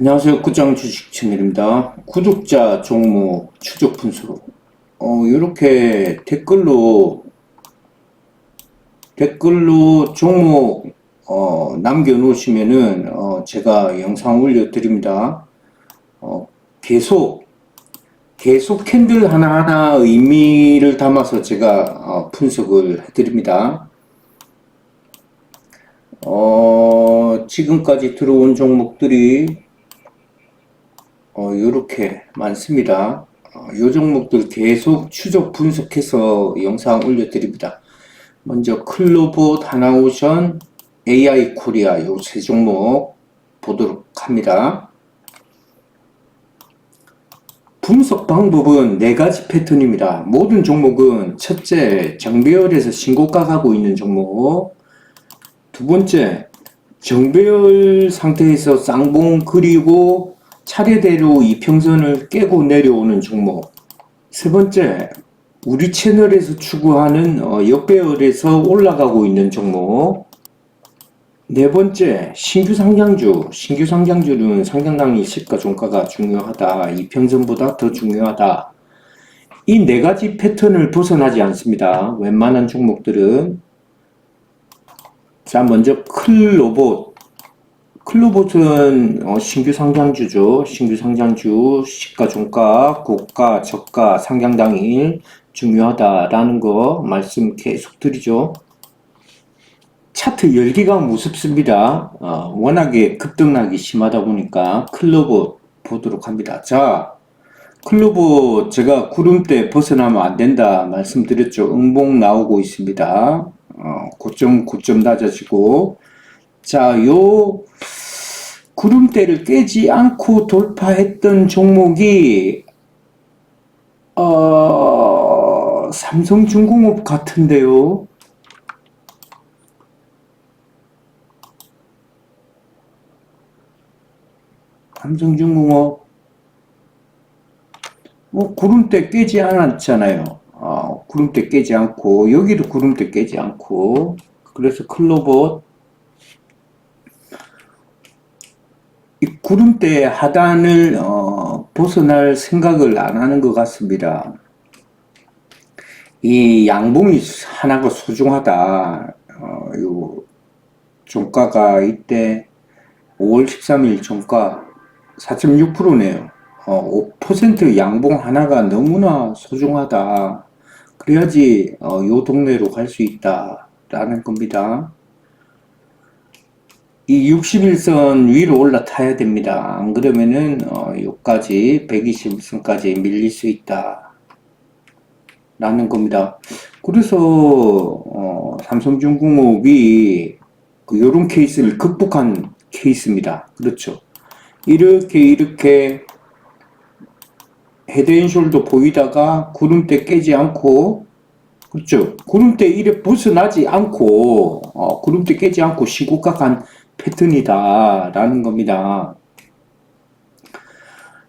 안녕하세요. 구장 주식 채널입니다. 구독자 종목 추적 분석. 어, 이렇게 댓글로, 댓글로 종목, 어, 남겨놓으시면은, 어, 제가 영상 올려드립니다. 어, 계속, 계속 캔들 하나하나 의미를 담아서 제가, 어, 분석을 해드립니다. 어, 지금까지 들어온 종목들이 어, 요렇게 많습니다. 어, 요 종목들 계속 추적 분석해서 영상 올려드립니다. 먼저 클로봇, 하나오션, AI 코리아 요 세 종목 보도록 합니다. 분석 방법은 네 가지 패턴입니다. 모든 종목은 첫째, 정배열에서 신고가 가고 있는 종목. 두 번째, 정배열 상태에서 쌍봉 그리고 차례대로 이평선을 깨고 내려오는 종목. 세 번째, 우리 채널에서 추구하는 어, 역배열에서 올라가고 있는 종목. 네 번째, 신규 상장주. 신규 상장주는 상장당일 시가 종가가 중요하다. 이평선보다 더 중요하다. 이 네 가지 패턴을 벗어나지 않습니다. 웬만한 종목들은. 자, 먼저 클 로봇. 클로봇은 어, 신규 상장주죠. 신규 상장주 시가 종가, 고가, 저가, 상장 당일 중요하다라는 거 말씀 계속 드리죠. 차트 열기가 무섭습니다. 어, 워낙에 급등락이 심하다 보니까 클로봇 보도록 합니다. 자, 클로봇 제가 구름대 벗어나면 안 된다 말씀드렸죠. 응봉 나오고 있습니다. 어, 고점 고점 낮아지고 자, 요 구름대를 깨지 않고 돌파했던 종목이 어, 삼성중공업 같은데요. 삼성중공업 뭐 구름대 깨지 않았잖아요. 어, 구름대 깨지 않고 여기도 구름대 깨지 않고 그래서 클로봇 구름대 하단을 어, 벗어날 생각을 안 하는 것 같습니다. 이 양봉이 하나가 소중하다. 어, 요 종가가 이때 5월 13일 종가 4.6%네요. 어, 5% 양봉 하나가 너무나 소중하다. 그래야지 어, 요 동네로 갈 수 있다라는 겁니다. 이 61선 위로 올라타야 됩니다. 안 그러면은 어, 여기까지 121선까지 밀릴 수 있다. 라는 겁니다. 그래서 어, 삼성중공업이 그 요런 케이스를 극복한 케이스입니다. 그렇죠. 이렇게 이렇게 헤드앤숄더 보이다가 구름대 깨지 않고 그렇죠. 구름대 이래 벗어나지 않고 어, 구름대 깨지 않고 시고가 간 패턴이다라는 겁니다.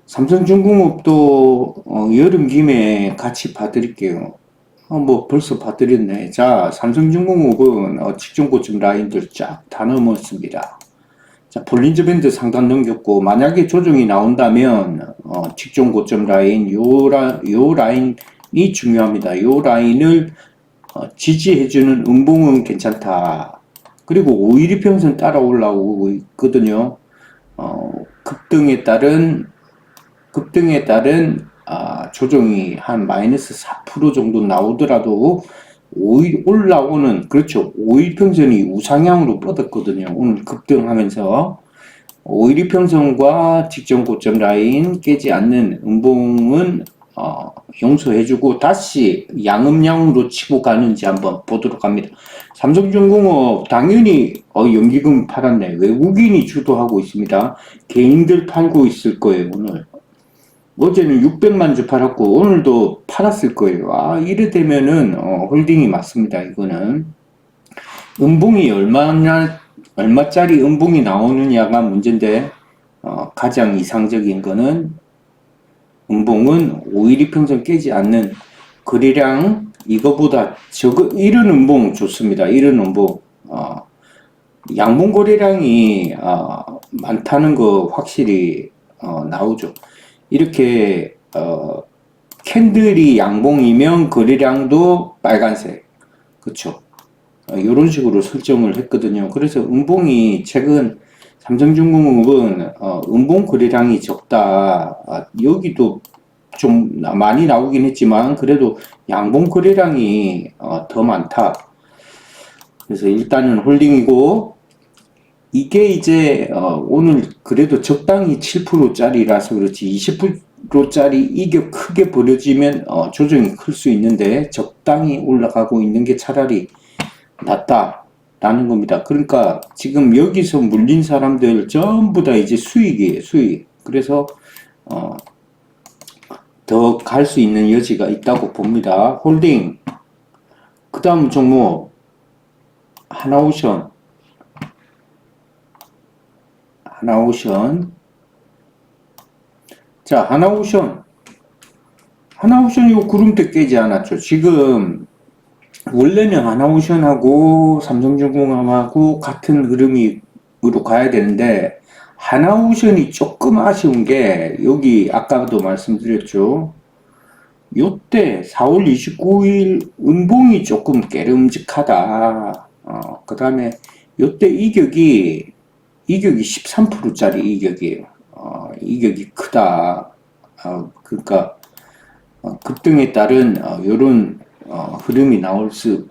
삼성중공업도 어, 여름 김에 같이 봐드릴게요. 어, 뭐 벌써 봐드렸네. 자, 삼성중공업은 어, 직전 고점 라인들 쫙 다 넘었습니다. 자, 볼린저 밴드 상단 넘겼고 만약에 조정이 나온다면 어, 직전 고점 라인 요, 라, 요 라인이 중요합니다. 요 라인을 어, 지지해주는 음봉은 괜찮다. 그리고 5일이 평선 따라 올라오고 있거든요. 어, 급등에 따른 급등에 따른 아, 조정이 한 마이너스 4% 정도 나오더라도 5일 올라오는 그렇죠. 5일 평선이 우상향으로 뻗었거든요. 오늘 급등하면서 5일 이평선과 직전 고점 라인 깨지 않는 음봉은 어, 용서해주고 다시 양음양으로 치고 가는지 한번 보도록 합니다. 삼성중공업 당연히 어, 연기금 팔았네. 외국인이 주도하고 있습니다. 개인들 팔고 있을 거예요 오늘. 어제는 600만 주 팔았고 오늘도 팔았을 거예요. 아 이래 되면은 어, 홀딩이 맞습니다. 이거는 음봉이 얼마나 얼마짜리 음봉이 나오느냐가 문제인데 어, 가장 이상적인 거는 음봉은 5일 이평선 깨지 않는 거래량 이거보다 적은 이런 음봉 좋습니다. 이런 음봉 어, 양봉 거래량이 어, 많다는 거 확실히 어, 나오죠. 이렇게 어, 캔들이 양봉이면 거래량도 빨간색, 그렇죠. 이런 식으로 설정을 했거든요. 그래서 음봉이 최근 삼성중공업은 어, 음봉 거래량이 적다. 아, 여기도 좀 나- 많이 나오긴 했지만 그래도 양봉 거래량이 어, 더 많다. 그래서 일단은 홀딩이고 이게 이제 어, 오늘 그래도 적당히 7%짜리라서 그렇지 20%짜리 이격 크게 벌어지면 어, 조정이 클 수 있는데 적당히 올라가고 있는 게 차라리 낫다라는 겁니다. 그러니까 지금 여기서 물린 사람들 전부 다 이제 수익이에요, 수익. 그래서 어, 더 갈 수 있는 여지가 있다고 봅니다. 홀딩. 그 다음 종목 하나오션. 하나오션. 자, 하나오션. 하나오션 이 구름대 깨지 않았죠. 지금 원래는 하나오션하고 삼성중공업하고 같은 흐름으로 가야 되는데 하나오션이 조금 아쉬운 게 여기 아까도 말씀드렸죠. 요때 4월 29일 은봉이 조금 깨름직하다. 어, 그 다음에 요때 이격이 이격이 13%짜리 이격이에요. 어, 이격이 크다. 어, 그러니까 어, 급등에 따른 어, 요런 어, 흐름이 나올 수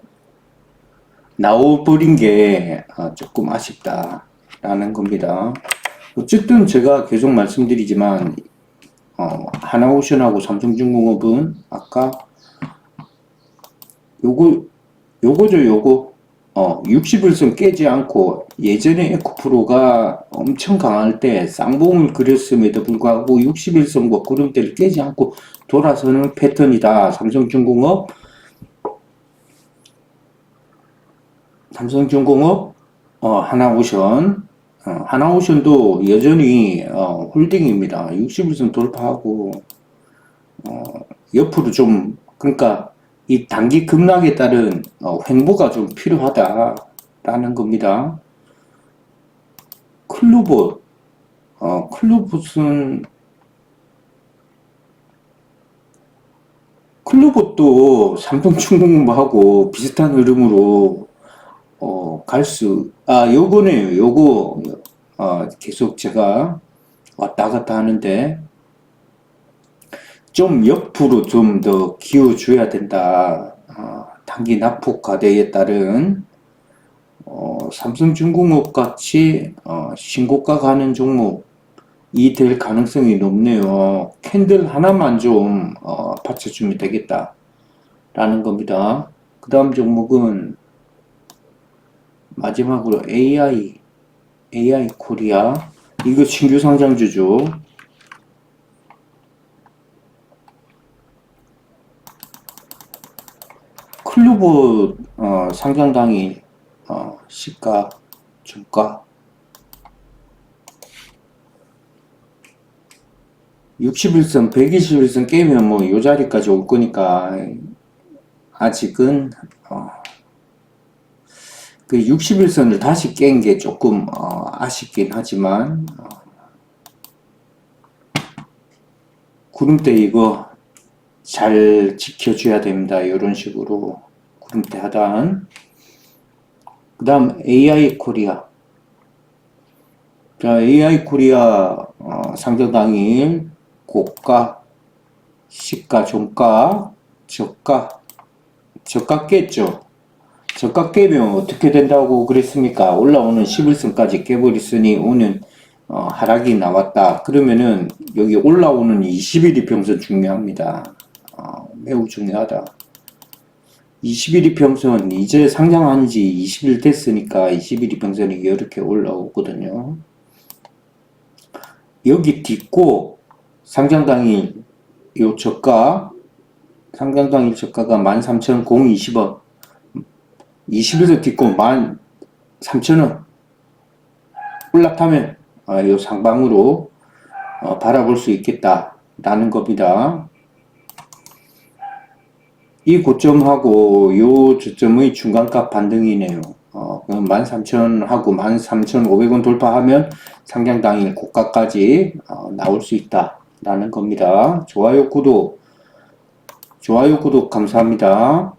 나와버린 게 어, 조금 아쉽다라는 겁니다. 어쨌든 제가 계속 말씀드리지만 어, 하나오션하고 삼성중공업은 아까 요거 요거죠 요거. 어 60일선 깨지 않고 예전에 에코프로가 엄청 강할 때 쌍봉을 그렸음에도 불구하고 60일선과 구름대를 깨지 않고 돌아서는 패턴이다 삼성중공업. 삼성중공업 어, 하나오션. 어, 하나오션도 여전히 어, 홀딩입니다. 60일선 돌파하고 어, 옆으로 좀 그러니까 이 단기 급락에 따른 어, 횡보가 좀 필요하다라는 겁니다. 클루봇 어, 클루봇은 클루봇도 삼성중공업하고 비슷한 흐름으로 어, 갈 수, 아, 요거네요. 요거, 어, 계속 제가 왔다 갔다 하는데, 좀 옆으로 좀 더 기워줘야 된다. 어, 단기 낙폭 과대에 따른, 어, 삼성중공업 같이, 어, 신고가 가는 종목 이 될 가능성이 높네요. 캔들 하나만 좀, 어, 받쳐주면 되겠다. 라는 겁니다. 그 다음 종목은, 마지막으로 AI, AI 코리아. 이거 신규 상장주죠. 클루브 어, 상장 당일 어, 시가, 주가 61선, 121선 깨면 뭐요 자리까지 올 거니까 아직은 어, 그 61선을 다시 깬 게 조금 어, 아쉽긴 하지만 어, 구름대 이거 잘 지켜줘야 됩니다. 이런 식으로 구름대 하단 그 다음 AI 코리아 자 AI 코리아 어, 상장 당일 고가 시가 종가 저가 저가 깼죠. 저가 깨면 어떻게 된다고 그랬습니까? 올라오는 11선까지 깨버렸으니 오는 어, 하락이 나왔다. 그러면은 여기 올라오는 21이 평선 중요합니다. 어, 매우 중요하다. 21이 평선 이제 상장한 지 20일 됐으니까 21이 평선이 이렇게 올라오거든요. 여기 딛고 상장 당일 요 저가 상장 당일 저가가 13,020원 20에서 딛고 13,000원 올라타면 어, 요 상방으로 어, 바라볼 수 있겠다라는 겁니다. 이 고점하고 요 저점의 중간값 반등이네요. 어, 13,000하고 13,500원 돌파하면 상장 당일 고가까지 어, 나올 수 있다라는 겁니다. 좋아요, 구독, 좋아요, 구독 감사합니다.